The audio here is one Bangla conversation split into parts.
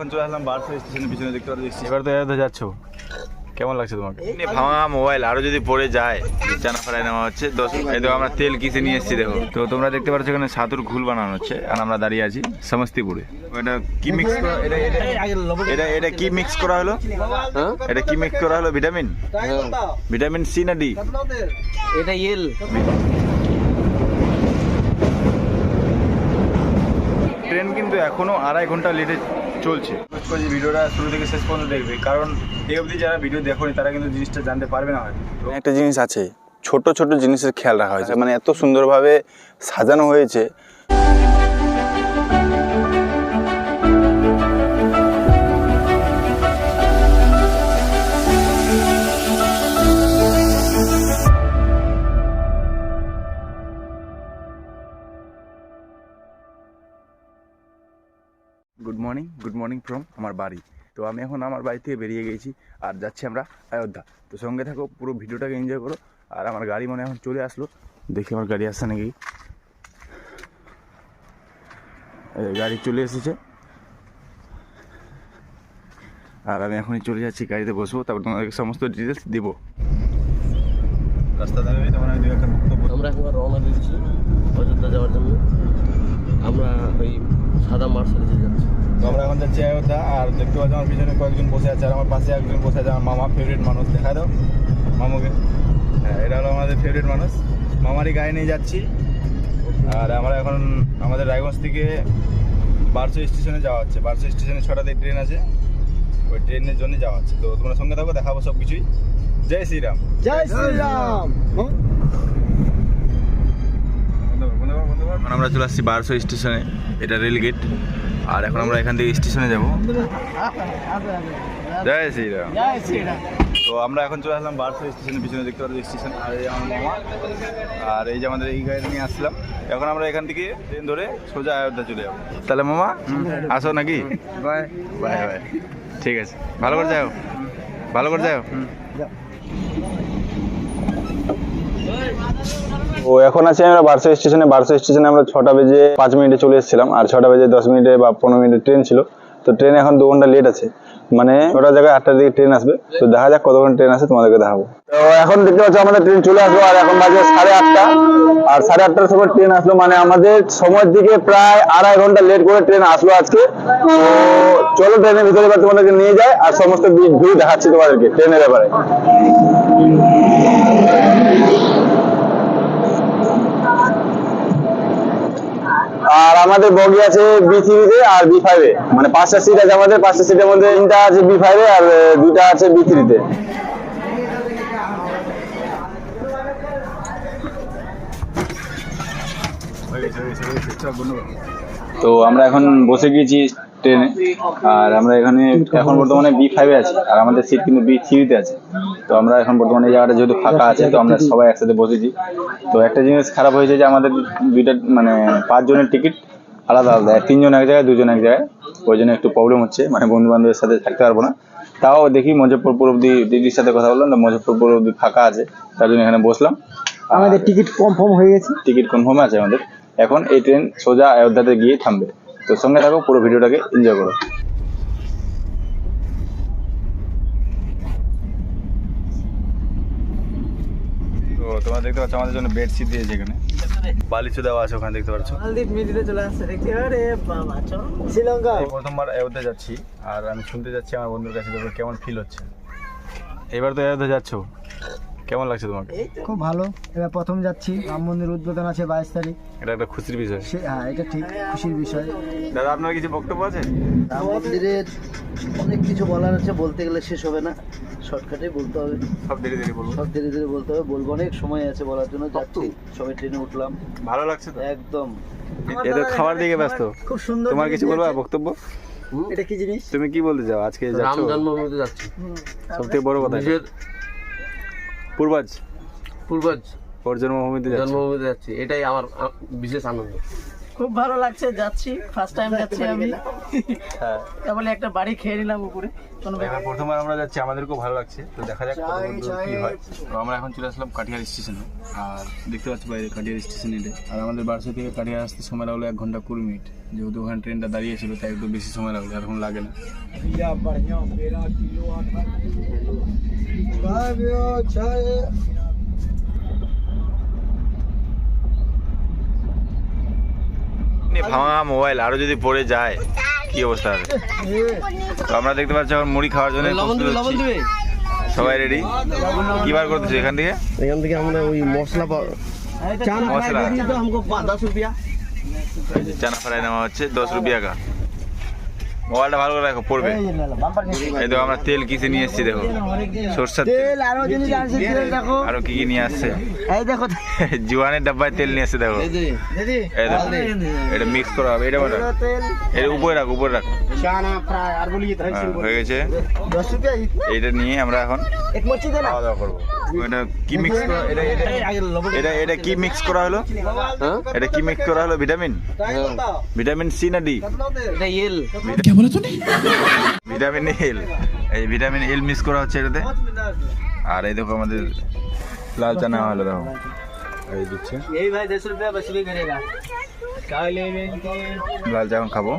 এখন চলে আসলাম বারসো স্টেশনের পিছনে দেখতে পাচ্ছি এবার তো এত যাচ্ছ। কেমন লাগছে তোমাকে? ভাঙা মোবাইল আরও যদি পড়ে যায় চানা ফ্রাই নেওয়া হচ্ছে। দশ এই দেখো আমরা তেল কিসে নিয়ে এসেছি দেখো। তো তোমরা দেখতে পাচ্ছ এখানে সাতুর ঘুল বানানো হচ্ছে আর আমরা দাঁড়িয়ে আছি সমস্তিপুরে। এটা কি মিক্স এটা এটা- এটা এটা কি মিক্স করা হলো? এটা কি মিক্স করা হলো? ভিটামিন? ভিটামিন সি না ডি? এটা ইয়েল। ট্রেন কিন্তু এখনও আড়াই ঘণ্টা লেটে চলছে। যে ভিডিওটা শুরু থেকে শেষ পর্যন্ত দেখবে। কারণ এই অবধি যারা ভিডিও দেখোনি তারা কিন্তু জিনিসটা জানতে পারবে না হয়তো। একটা জিনিস আছে ছোট ছোট জিনিসের খেয়াল রাখা হয়েছে। মানে এত সুন্দরভাবে সাজানো হয়েছে। মর্নিং গুড মর্নিং ফ্রম আমার বাড়ি। তো আমি এখন আমার বাড়ি থেকে বেরিয়ে গেছি আর যাচ্ছি আমরা অযোধ্যা। তো সঙ্গে থাকো, পুরো ভিডিওটাকে এনজয় করো। আর আমার গাড়ি মনে এখন চলে আসলো। দেখি আমার গাড়ি আসছে নাকি। গাড়ি চলে এসেছে। আর আমি এখনই চলে যাচ্ছি গাড়িতে বসবো, তারপর তোমাদেরকে সমস্ত ডিটেলস দেবো। রাস্তা আমরা এখন রওনা দিচ্ছি অযোধ্যা যাওয়ার জন্য। আমরা ওই সাদা মার্সেডিসে যাচ্ছি। তো আমরা এখন যাচ্ছি অযোধ্যা আর দেখতে পাচ্ছি আমার পিছনে কয়েকজন বসে আছে আর আমার পাশে একজন বসে আছে আমার মামা ফেভারিট মানুষ দেখা দাও মামুকে। হ্যাঁ এটা হলো আমাদের ফেভারিট মানুষ। মামারই গায়ে নিয়ে যাচ্ছি আর আমরা এখন আমাদের রায়গঞ্জ থেকে বারশো স্টেশনে যাওয়া হচ্ছে। বারশো স্টেশনে ছটাতে ট্রেন আছে ওই ট্রেনের জন্য যাওয়া হচ্ছে। তো তোমরা সঙ্গে থাকো দেখাবো সব কিছুই। জয় শ্রীরাম। জয় শ্রীরাম। আমরা চলে আসছি বারশো স্টেশনে এটা রেল গেট আর এখন আমরা এখান থেকে স্টেশনে যাব। জয় শ্রীরাম। তো আমরা এখন চলে আসলাম বারশো স্টেশনের পিছনে দেখতে পাচ্ছি স্টেশন। আর এই আমার মামা আর এই যে আমাদের এই গাড়ি নিয়ে আসলাম। এখন আমরা এখান থেকে ট্রেন ধরে সোজা অযোধ্যা চলে যাব। তাহলে মামা আসো নাকি? বাই। Bye bye. ঠিক আছে। ভালো করে যাও। ভালো করে যাও। ও, এখন আছি আমরা বারসা স্টেশনে। বারসা স্টেশনে আমরা ছটা বেজে পাঁচ মিনিটে চলে এসেছিলাম। আর ছটা বেজে দশ মিনিটে বা পনেরো মিনিটে ট্রেন ছিল। তো ট্রেন এখন দু ঘণ্টা লেট আছে। মানে ছটা জায়গায় আটটার দিকে ট্রেন আসবে। তো দেখা যাক কতক্ষণ ট্রেন আসে তোমাদেরকে দেখাবো। তো এখন দেখতে পাচ্ছ আমাদের ট্রেন চলে আসলো। আর এখন বাজে সাড়ে আটটা। আর সাড়ে আটটার সময় ট্রেন আসলো। মানে আমাদের সময়ের দিকে প্রায় আড়াই ঘণ্টা লেট করে ট্রেন আসলো আজকে। তো চলো ট্রেনের ভিতরে তোমাদেরকে নিয়ে যায় আর সমস্ত ভিউ দেখাচ্ছি তোমাদেরকে ট্রেনের ব্যাপারে। আমাদের বগি আছে বি থ্রিতে আর বি ফাইভে মানে পাঁচটা সিট আছে আমাদের পাঁচটা সিটের মধ্যে তিনটা আছে বি ফাইভে আর দুটা আছে বি থ্রিতে তো আমরা এখন বসে গিয়েছি ট্রেনে আর আমরা এখানে এখন বর্তমানে বি ফাইভে আছি আর আমাদের সিট কিন্তু বি থ্রিতে আছে। তো আমরা এখন বর্তমানে এই জায়গাটা যেহেতু ফাঁকা আছে তো আমরা সবাই একসাথে বসেছি। তো একটা জিনিস খারাপ হয়েছে যে আমাদের দুইটা মানে পাঁচজনের টিকিট আলাদা আলাদা তিনজন এক জায়গায় দুজন এক জায়গায়। ওই জন্য একটু প্রবলেম হচ্ছে মানে বন্ধু বান্ধবের সাথে থাকতে পারব না। তাও দেখি মুজফ্ফরপুর অব্দি দিদির সাথে কথা বললাম তো মুজফ্ফরপুর অব্দি ফাঁকা আছে তার জন্য এখানে বসলাম। আমাদের টিকিট কনফার্ম হয়ে গেছে। টিকিট কনফার্ম আছে আমাদের। এখন এই ট্রেন সোজা অযোধ্যাতে গিয়ে থামবে। তো সঙ্গে থাকো পুরো ভিডিওটাকে এনজয় করো। তো তোমরা দেখতে পাচ্ছ আমাদের জন্য বেডশিট দিয়েছে এখানে। বালিশও দেওয়া আছে ওখানে দেখতে পাচ্ছ? মালদ্বীপ মিডিতে চলে আসছে আরে বাবা চল। শ্রীলঙ্কা। প্রথমবার অযোধ্যা যাচ্ছি আর আমি শুনতে যাচ্ছি আমার বন্ধুর কাছে কেমন ফিল হচ্ছে? এবার তো অযোধ্যা যাচ্ছ? কেমন লাগছে তোমাকে? খুব ভালো। এবার প্রথম যাচ্ছি। রাম মন্দির উদ্বোধন আছে বাইশ তারিখ। এটা একটা খুশির বিষয়। সে হ্যাঁ এটা ঠিক খুশির বিষয়। দাদা আপনার কিছু বক্তব্য আছে? রাম মন্দিরের অনেক কিছু বলার আছে বলতে গেলে শেষ হবে না। শর্টকাটে বলতে হবে। সব ধীরে ধীরে বলব সব ধীরে ধীরে বলতে হবে। বলব অনেক সময় আছে বলার জন্য। যাচ্ছি। সবাই ট্রেনে উঠলাম। ভালো লাগছে তো? একদম। এ খাবার দিকে ব্যস্ত। খুব সুন্দর তোমার কিছু বলবা। বক্তব্য? এটা কি জিনিস? তুমি কি বলতে চাও আজকে রাম যাচ্ছ জন্মভূমিতে যাচ্ছি। সব থেকে বড় কথা এটা। পূর্বাজ? পূর্বজ। ওর জন্মভূমিতে জন্মভূমিতে যাচ্ছি। এটাই আমার বিশেষ আনন্দ। খুব ভালো লাগছে যাচ্ছি ফার্স্ট টাইম যাচ্ছি আমি। হ্যাঁ। তাহলে একটা বাড়ি খেয়ে নিলাম উপরে কোনো ব্যাপার এবার প্রথমবার আমরা যাচ্ছি আমাদেরকেও ভালো লাগছে। তো দেখা যাক কি হয়। তো আমরা এখন চলে আসলাম কাটিহার স্টেশনে আর দেখতে পাচ্ছি বাইরে কাটিহার স্টেশন এটা আর আমাদের বারোশো থেকে কাটিহার আসতে সময় লাগল এক ঘণ্টা কুড়ি মিনিট। যেহেতু ওখানে ট্রেনটা দাঁড়িয়েছিল তাই একটু বেশি সময় লাগল এখন লাগে না। ভাঙা মোবাইল আরও যদি পড়ে যায় কি অবস্থা হবে? তো আমরা দেখতে পাচ্ছি এখন মুড়ি খাওয়ার জন্য সবাই রেডি কি বার করতেছি এখান থেকে? এখান থেকে আমরা ওই মশলা মশলা। চানা ফ্রাই নেওয়া হচ্ছে দশ রুপিয়া কা মোবাইলটা ভালো করে রাখো পড়বে। এই দেখো আমরা তেল কিসে নিয়ে এসেছি দেখো। সরষের তেল আরও জিনিস আছে তেল। দেখো। আরও কি কি নিয়ে আসছে? এই দেখো। জোয়ানের ডাব্বায় তেল নিয়ে এসছে দেখো। এই এটা মিক্স করা হবে। এটা তেল। এটা উপরে রাখো উপরে রাখো। হ্যাঁ, হয়ে গেছে। এইটা নিয়ে আমরা এখন খাওয়া দাওয়া করব। এটা কি মিক্স করা এটা এটা এটা এটা কি মিক্স করা হলো হ্যাঁ এটা কি মিক্স করা হলো ভিটামিন ভিটামিন সি না ডি এটা এল ভিটামিন এল এই ভিটামিন এল মিক্স করা হচ্ছে এটাতে আর এই দেখো আমাদের লাল চা নেওয়া হলো দেখো এই দিচ্ছে यही भाई दस रुपया बस भी करेगा काले में লাল চা এখন খাবো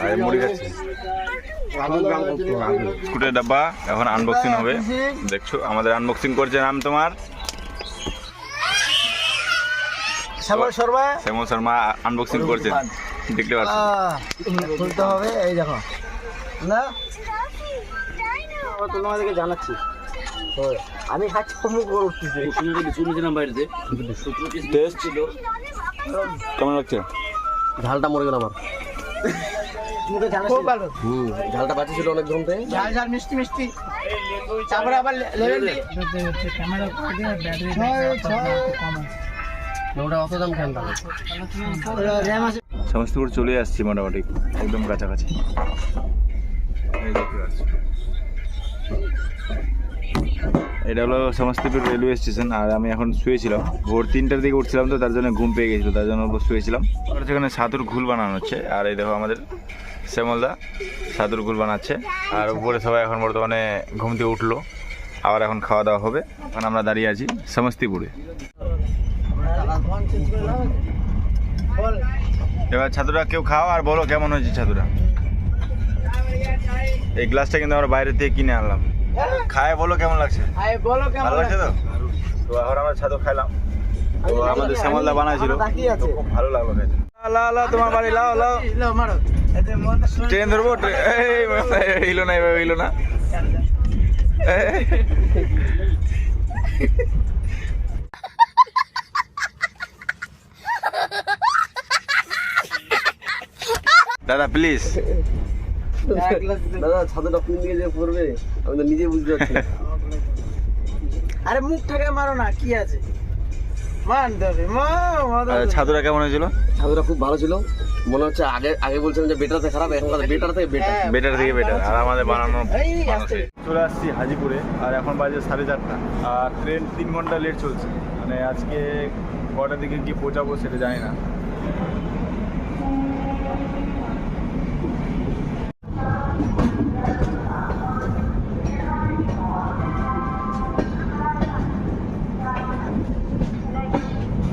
আর এই মুড়ি খাচ্ছি স্কুটের ডাব্বা এখন আনবক্সিং হবে। দেখছ আমাদের আনবক্সিং করছে নাম তোমার? শ্যামল শর্মা? শ্যামল শর্মা আনবক্সিং করছে। দেখতে পাচ্ছ? খুলতে হবে এই দেখো। না? তোমাদেরকে জানাচ্ছি। ওই, আমি খাচ্ছি মুখ করে উঠতেছে। শুনেছিলাম বাড়িতে টেস্ট কেমন লাগছে? ঝালটা মরে গেল আমার। মুখে জানাচ্ছি খুব ভালো। হুম ঝালটা বাঁচিয়েছিল অনেক থেকে ঝাল ঝাল মিষ্টি মিষ্টি। তারপরে আবার লেভেল ওটা অত দাম কেন তাহলে? র্যাম আছে। সমস্তিপুর চলে আসছি মোটামুটি একদম কাছাকাছি। এটা হলো সমস্তিপুর রেলওয়ে স্টেশন আর আমি এখন শুয়েছিলাম। ভোর তিনটার দিকে উঠছিলাম তো তার জন্য ঘুম পেয়ে গেছিল তার জন্য শুয়েছিলাম। আর সেখানে সাতুর ঘুল বানানো হচ্ছে আর এই দেখো আমাদের শ্যামলদা সাতুর ঘুল বানাচ্ছে। আর উপরে সবাই এখন বর্তমানে ঘুম থেকে উঠল। আবার এখন খাওয়া দাওয়া হবে। এখন আমরা দাঁড়িয়ে আছি সমস্তিপুরে। এবার ছাতুটা কেউ খাও আর বলো কেমন হয়েছে ছাতুটা এই গ্লাসটা কিন্তু আমরা বাইরে থেকে কিনে আনলাম। খায় বলো কেমন লাগছে? ভালো লাগছে তো? তো এখন আমরা ছাতু খাইলাম। তো আমাদের শ্যামলদা বানাইছিল। খুব ভালো লাগল খাইতে। তোমার বাড়ি লাও। লাও মারো। ট্রেন ধরবো? হইল না এবার হইল না দাদা প্লিজ দাদা ছাতুটা কোন দিকে যে পড়বে? আমি তো নিজে বুঝতে পারছি আরে মুখ থেকে মারো না কি আছে? মান দেবে মা ছাতুটা কেমন হয়েছিল? ছাতুটা খুব ভালো ছিল। মনে হচ্ছে আগে আগে বলছিলাম যে বেটার থেকে খারাপ এখন বেটার থেকে বেটার বেটার থেকে বেটার আর আমাদের বানানো চলে আসছি হাজিপুরে আর এখন বাজে সাড়ে চারটা। আর ট্রেন তিন ঘণ্টা লেট চলছে। মানে আজকে কটার দিকে কি পৌঁছাবো সেটা জানি না।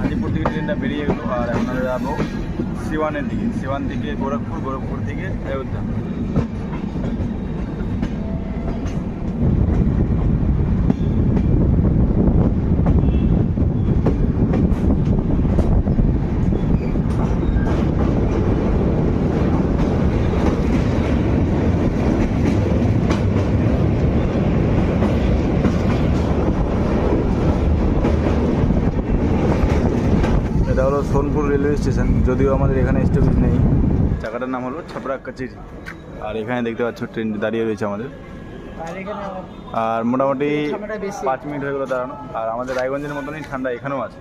হাজিপুর থেকে ট্রেনটা বেরিয়ে গেলো আর এখন আমরা যাব সিওয়ানের দিকে সিওয়ান থেকে গোরখপুর গোরখপুর থেকে অযোধ্যা হলো সোনপুর রেলওয়ে স্টেশন যদিও আমাদের এখানে স্টপেজ নেই। চাকাটার নাম হলো ছাপড়া কাচির। আর এখানে দেখতে পাচ্ছ ট্রেন দাঁড়িয়ে রয়েছে আমাদের। আর মোটামুটি পাঁচ মিনিট হয়ে গেলো দাঁড়ানো। আর আমাদের রায়গঞ্জের মতনই ঠান্ডা এখানেও আছে।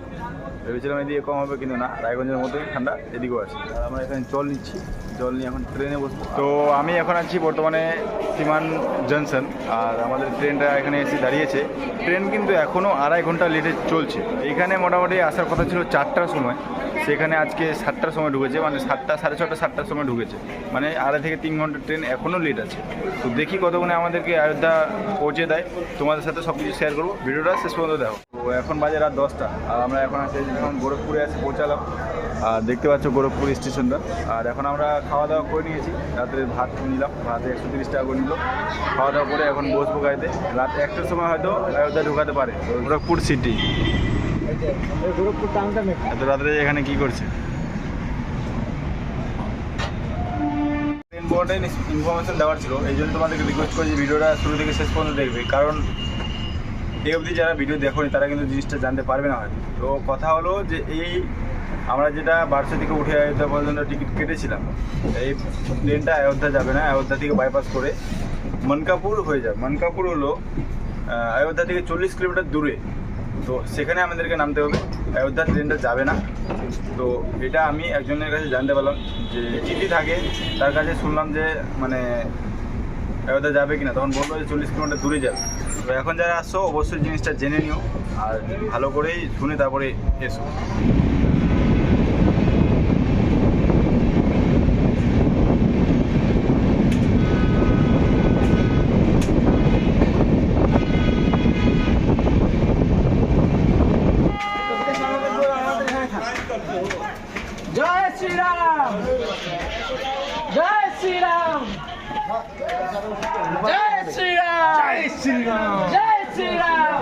ভেবেছিলাম এদিকে কম হবে, কিন্তু না, রায়গঞ্জের মতোই ঠান্ডা, এদিকেও আছে। আর আমরা এখানে জল নিচ্ছি, জল নিয়ে এখন ট্রেনে বসবো। তো আমি এখন আছি বর্তমানে সিমান জংশন, আর আমাদের ট্রেনটা এখানে এসে দাঁড়িয়েছে। ট্রেন কিন্তু এখনও আড়াই ঘণ্টা লেটে চলছে। এখানে মোটামুটি আসার কথা ছিল চারটার সময়। সেখানে আজকে সাতটার সময় ঢুকেছে মানে সাতটা, সাড়ে ছটা, সাতটার সময় ঢুকেছে। মানে আড়াই থেকে তিন ঘণ্টা ট্রেন এখনও লেট আছে। তো দেখি কতক্ষণে আমাদেরকে অযোধ্যা পৌঁছে দেয়। তোমাদের সাথে সব কিছু শেয়ার করব। ভিডিওটা শেষ পর্যন্ত দেখো। তো এখন বাজে রাত দশটা। আর আমরা এখন আছে যখন গোরখপুরে এসে পৌঁছালাম। আর দেখতে পাচ্ছ গোরখপুর স্টেশনটা। আর এখন আমরা খাওয়া দাওয়া করে নিয়েছি। রাত্রে ভাত নিলাম। ভাতে একশো তিরিশ টাকা করে নিল। খাওয়া দাওয়া করে এখন বসবো গাড়িতে। রাত একটার সময় হয়তো অযোধ্যা ঢুকাতে পারে। গোরখপুর সিটি এত রাত্রে এখানে কি করছে? ইম্পর্টেন্ট ইনফরমেশন দেওয়ার ছিল, এই জন্য তোমাদেরকে রিকোয়েস্ট করি যে ভিডিওটা শুরু থেকে শেষ পর্যন্ত দেখবে, কারণ এই অবধি যারা ভিডিও দেখোনি, তারা কিন্তু জিনিসটা জানতে পারবে না হয়তো। তো কথা হলো যে এই আমরা যেটা বারোশো থেকে উঠে অযোধ্যা পর্যন্ত টিকিট কেটেছিলাম, এই ট্রেনটা অযোধ্যা যাবে না অযোধ্যা থেকে বাইপাস করে মনকাপুর হয়ে যাবে। মনকাপুর হলো অযোধ্যা থেকে চল্লিশ কিলোমিটার দূরে। তো সেখানে আমাদেরকে নামতে হবে। অযোধ্যা ট্রেনটা যাবে না। তো এটা আমি একজনের কাছে জানতে পারলাম যে চিঠি থাকে, তার কাছে শুনলাম যে মানে অযোধ্যা যাবে কি না তখন বলল যে চল্লিশ কিলোমিটার দূরে যাবে। তো এখন যারা আসছো অবশ্যই জিনিসটা জেনে নিও। আর ভালো করেই শুনে তারপরে এসো জয় শ্রীরাম জয় শ্রীরাম জয় শ্রীরাম জয় শ্রীরাম জয় শ্রীরাম তো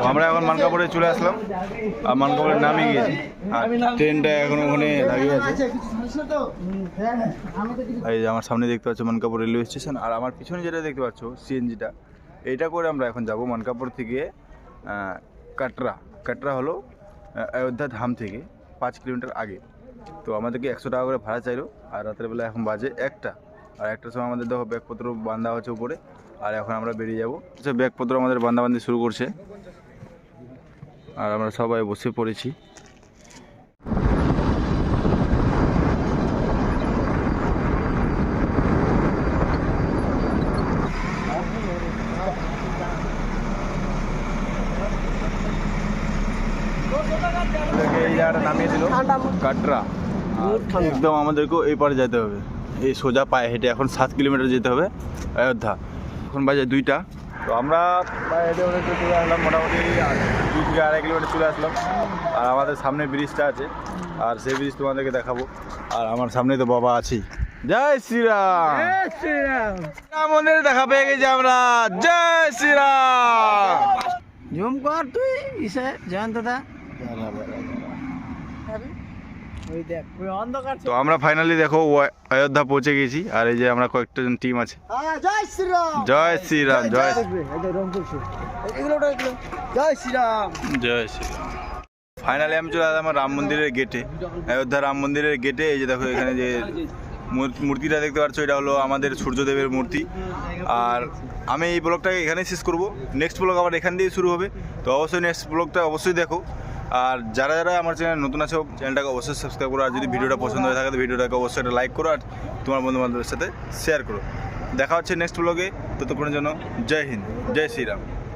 আমরা এখন মানকাপুরে চলে আসলাম। আর মানকাপুরে নামে গিয়েছি। আর ট্রেনটা এখন ওখানে দাঁড়িয়ে আছে। এই যে আমার সামনে দেখতে পাচ্ছ মানকাপুর রেলওয়ে স্টেশন। আর আমার পিছনে যেটা দেখতে পাচ্ছ সিএনজিটা এইটা করে আমরা এখন যাব মানকাপুর থেকে কাটরা। কাটরা হলো অযোধ্যা ধাম থেকে পাঁচ কিলোমিটার আগে। তো আমাদেরকে একশো টাকা করে ভাড়া চাইলো। আর রাতের বেলা এখন বাজে একটা। আর একটার সময় আমাদের দেখো ব্যাগপত্র বান্ধা হচ্ছে উপরে আর এখন আমরা বেরিয়ে যাব। আচ্ছা ব্যাগপত্র আমাদের বান্ধাবান্ধি শুরু করছে। আর আমরা সবাই বসে পড়েছি। এই জায়গাটা নামিয়ে দিল। কাটরা। একদম আমাদেরকেও এই পারে যেতে হবে। এই সোজা পায়ে হেঁটে এখন সাত কিলোমিটার যেতে হবে অযোধ্যা। এখন বাজে দুইটা। তো আমরা পায়ে হেঁটে অনেকটা চলে আসলাম মোটামুটি আর দুই থেকে আড়াই কিলোমিটার চলে আসলাম। আর আমাদের সামনে ব্রিজটা আছে আর সেই ব্রিজ তোমাদেরকে দেখাবো। আর আমার সামনে তো বাবা আছেই জয় শ্রীরাম! শ্রীরাম! রাম মন্দিরে দেখা পেয়ে গেছি আমরা। জয় শ্রীরাম! জুম কর তুই ইসে জয়ন্ত দা ওই দেখ ওই অন্ধকার তো আমরা ফাইনালি দেখো অযোধ্যা পৌঁছে গেছি আর এই যে আমরা কয়েকটা জন টিম আছে জয় শ্রীরাম! জয় শ্রীরাম জয় জয় শ্রীরাম! জয় শ্রীরাম। ফাইনালি আমি চলে আসলাম রাম মন্দিরের গেটে অযোধ্যা রাম মন্দিরের গেটে এই যে দেখো এখানে যে মূর- মূর্তিটা দেখতে পাচ্ছ এটা হলো আমাদের সূর্যদেবের মূর্তি। আর আমি এই ব্লগটাকে এখানেই শেষ করব। নেক্সট ব্লগ আবার এখান দিয়ে শুরু হবে। তো অবশ্যই নেক্সট ব্লগটা অবশ্যই দেখো। আর যারা যারা আমার চ্যানেল নতুন আছে, চ্যানেলটাকে অবশ্যই সাবস্ক্রাইব করো। আর যদি ভিডিওটা পছন্দ হয়ে থাকে, তো ভিডিওটাকে অবশ্যই একটা লাইক করো। আর তোমার বন্ধু বান্ধবের সাথে শেয়ার করো। দেখা হচ্ছে নেক্সট ব্লগে ততক্ষণের জন্য জয় হিন্দ, জয় শ্রীরাম।